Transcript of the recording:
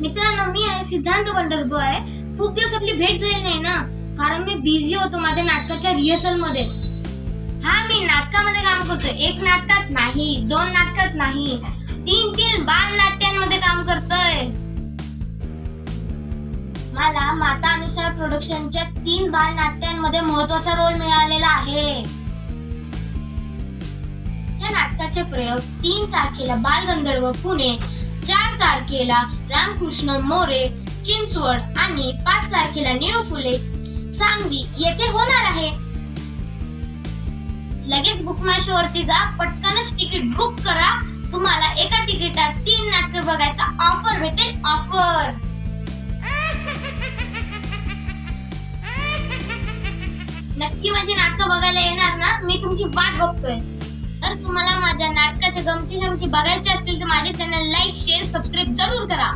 मित्रांनो मी आहे सिद्धांत पंढरपूर खूप दिवस आपली भेट झाली नाही ना? कारण मी बिझी होतो माझ्या नाटकाच्या रिहर्सलमध्ये. हा मी नाटकामध्ये काम करतोय. एक नाटकात नाही दोन नाटकात नाही. तीन तीन बाल नाट्यांमध्ये काम करतोय. मला माता अनुसार प्रोडक्शनच्या तीन बाल नाट्यांमध्ये महत्त्वाचा रोल मिळालेला आहे. नाटकाचे प्रयोग तीन तारखेला बालगंधर्व पुणे तारखेला रामकृष्ण मोरे चिंचवड आणि पाच तारखेला नेव फुले सांगवी येथे होणार आहे. लगेच बुक माय शो वरती जा पटकनच तिकीट बुक करा. तुम्हाला एका तिकिटात तीन नाटक बघायचा ऑफर भेटेल ऑफर नक्की माझी नाटकं बघायला येणार ना? मी तुमची वाट बघतोय. तर तुम्हाला गमती जमती बघायचे असतील तर माझे चॅनल लाईक शेअर सबस्क्राईब जरूर करा.